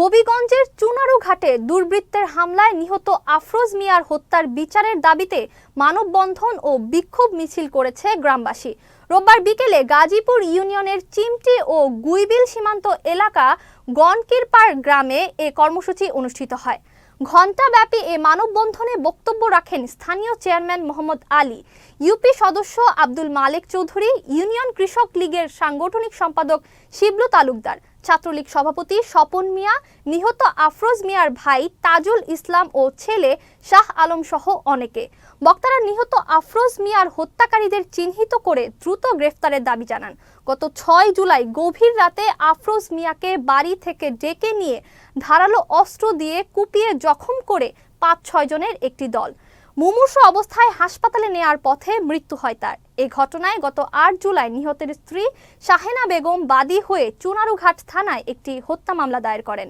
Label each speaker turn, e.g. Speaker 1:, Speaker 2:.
Speaker 1: হবিগঞ্জের চুনারু ঘাটে দুর্বৃত্তের হামলায় নিহত আফরোজ মিয়ার হত্যার বিচারের দাবিতে মানববন্ধন ও বিক্ষোভ মিছিল করেছে গ্রামবাসী। রোববার বিকেলে গাজীপুর ইউনিয়নের চিমটি ও গুইবিল সীমান্ত এলাকা গনকিরপাড় গ্রামে এ কর্মসূচি অনুষ্ঠিত হয়। ঘণ্টাব্যাপী এ মানববন্ধনে বক্তব্য রাখেন স্থানীয় চেয়ারম্যান মোহাম্মদ আলী। ইউপি সদস্য আব্দুল মালেক চৌধুরী, ইউনিয়ন কৃষক লীগের সাংগঠনিক সম্পাদক শিবলু তালুকদার। ছাত্রলীগ সভাপতি স্বপন মিয়া, নিহত আফরোজ মিয়ার ভাই তাজুল ইসলাম ও ছেলে শাহ আলম সহ অনেকে। বক্তারা নিহত আফরোজ মিয়ার হত্যাকারীদের চিহ্নিত করে দ্রুত গ্রেফতারের দাবি জানান। গত ছয় জুলাই গভীর রাতে আফরোজ মিয়াকে বাড়ি থেকে ডেকে নিয়ে ধারালো অস্ত্র দিয়ে কুপিয়ে জখম করে পাঁচ ছয় জনের একটি দল। মুমূর্ষু অবস্থায় হাসপাতালে নেয়ার পথে মৃত্যু হয় তার। এ ঘটনায় গত আট জুলাই নিহতের স্ত্রী শাহেনা বেগম বাদী হয়ে চুনারুঘাট থানায় একটি হত্যা মামলা দায়ের করেন।